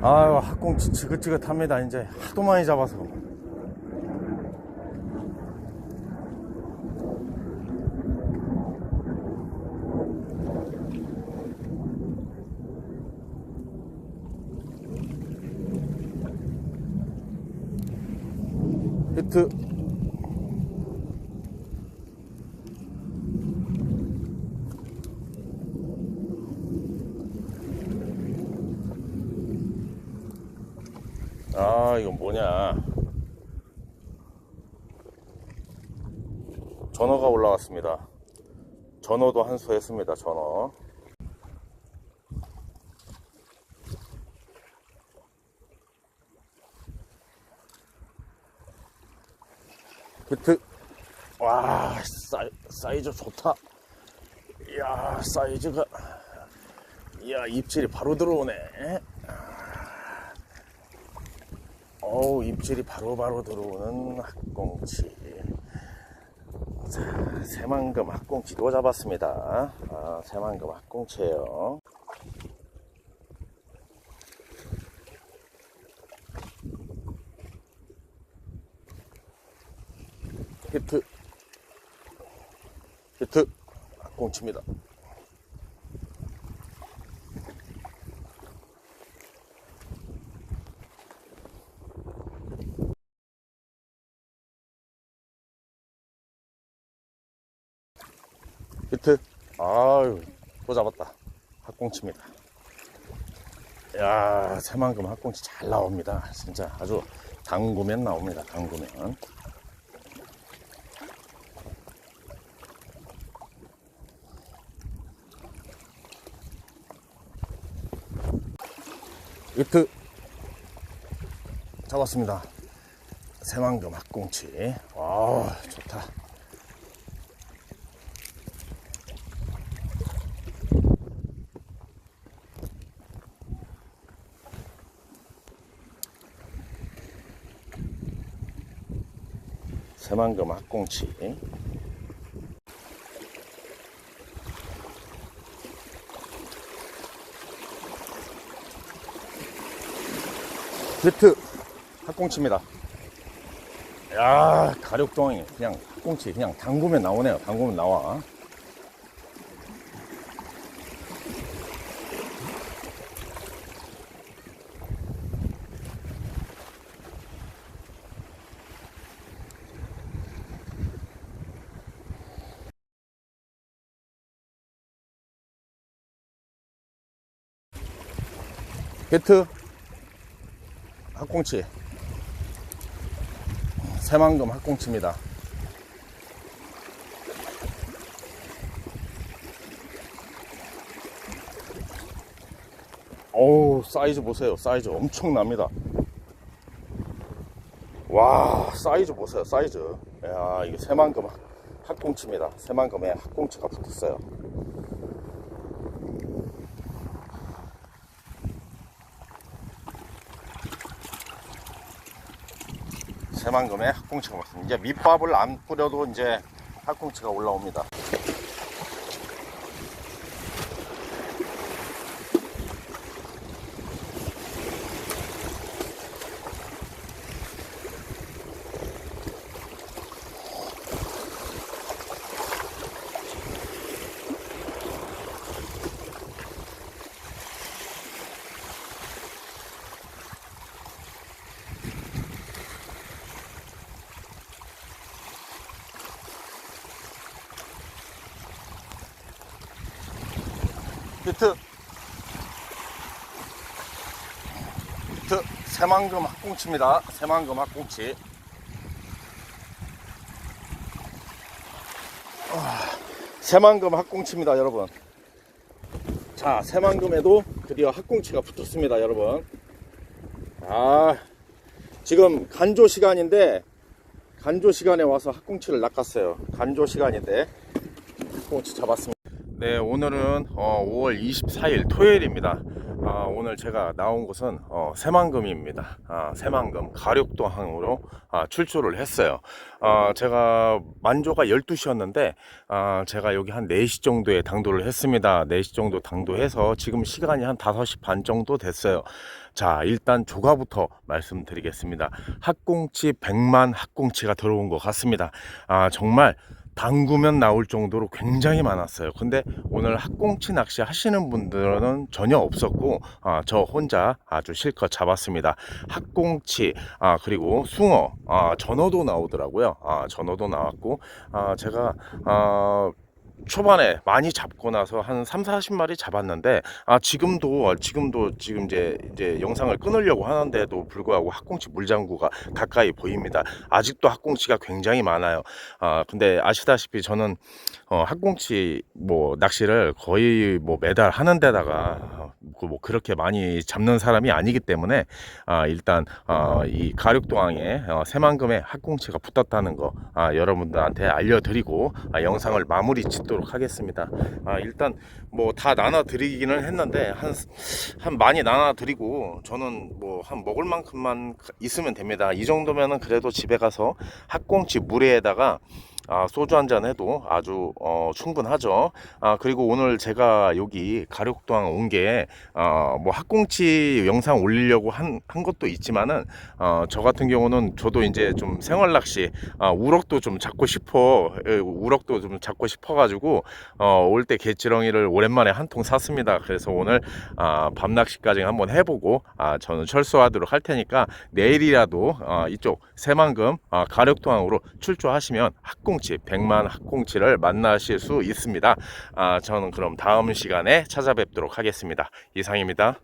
아유 학꽁치 지긋지긋합니다. 이제 하도 많이 잡아서. 히트 아 이건 뭐냐? 전어가 올라왔습니다. 전어도 한 수 했습니다 전어. 히트. 와 사이, 사이즈 좋다. 이야 사이즈가. 이야 입질이 바로 들어오네 어우 입질이 바로 바로 들어오는 학꽁치. 자 새만금 학꽁치도 잡았습니다. 아 새만금 학꽁치예요. 히트. 히트. 학꽁치입니다 히트 아유 또 잡았다. 학꽁치입니다. 야 새만금 학꽁치 잘 나옵니다. 진짜 아주 담그면 나옵니다 담그면. 히트 잡았습니다. 새만금 학꽁치. 와 좋다 새만금 학꽁치. 히트 학꽁치입니다. 야 가력동이 그냥 학꽁치 그냥 담그면 나오네요. 담그면 나와 히트 학꽁치. 새만금 학꽁치입니다. 어우 사이즈 보세요. 사이즈 엄청납니다. 와 사이즈 보세요. 사이즈. 야 이게 새만금 학- 학꽁치입니다. 새만금에 학꽁치가 붙었어요 새만금에 학꽁치가 붙습니다. 이제 밑밥을 안 뿌려도 이제 학꽁치가 올라옵니다 히트. 히트. 새만금 학꽁치입니다. 새만금 학꽁치. 아, 새만금 학꽁치입니다 여러분. 자 새만금에도 드디어 학꽁치가 붙었습니다 여러분. 아 지금 간조 시간인데 간조 시간에 와서 학꽁치를 낚았어요. 간조 시간인데 학꽁치 잡았습니다 네, 오늘은 어, 5월 24일 토요일입니다. 아, 오늘 제가 나온 곳은 어, 새만금입니다. 아, 새만금 가륙도항으로 아, 출조를 했어요. 아, 제가 만조가 12시였는데 아, 제가 여기 한 4시 정도에 당도를 했습니다. 4시 정도 당도해서 지금 시간이 한 5시 반 정도 됐어요. 자, 일단 조가부터 말씀드리겠습니다. 학꽁치 100만 학꽁치가 들어온 것 같습니다. 아, 정말 당구면 나올 정도로 굉장히 많았어요. 근데 오늘 학꽁치 낚시 하시는 분들은 전혀 없었고, 아, 저 혼자 아주 실컷 잡았습니다. 학꽁치, 아, 그리고 숭어, 아, 전어도 나오더라고요. 아, 전어도 나왔고, 아, 제가, 아, 초반에 많이 잡고 나서 한 3, 40마리 잡았는데 아 지금도 지금도 지금 이제 이제 영상을 끊으려고 하는데도 불구하고 학꽁치 물장구가 가까이 보입니다. 아직도 학꽁치가 굉장히 많아요. 아 근데 아시다시피 저는 어 학꽁치 뭐 낚시를 거의 뭐 매달 하는 데다가 그뭐 그렇게 많이 잡는 사람이 아니기 때문에 아 일단 어 이 가륙도항에 어, 새만금에 학꽁치가 붙었다는 거 아, 여러분들한테 알려드리고 아, 영상을 마무리 짓도록 하겠습니다. 아, 일단 뭐 다 나눠 드리기는 했는데 한, 한 많이 나눠 드리고 저는 뭐 한 먹을 만큼만 있으면 됩니다. 이 정도면은 그래도 집에 가서 학꽁치 물에다가 아, 소주 한 잔 해도 아주 어, 충분하죠. 아, 그리고 오늘 제가 여기 가륙도항 온 게 어, 뭐 학꽁치 영상 올리려고 한, 한 것도 있지만은 어, 저 같은 경우는 저도 이제 좀 생활 낚시 아, 우럭도 좀 잡고 싶어 예, 우럭도 좀 잡고 싶어 가지고 어, 올 때 개지렁이를 오랜만에 한 통 샀습니다. 그래서 오늘 아, 밤 낚시까지 한번 해보고 아, 저는 철수하도록 할 테니까 내일이라도 어, 이쪽 새만금 아, 가륙도항으로 출조하시면 학꽁 치 100만 학꽁치를 만나실 수 있습니다. 아, 저는 그럼 다음 시간에 찾아뵙도록 하겠습니다. 이상입니다.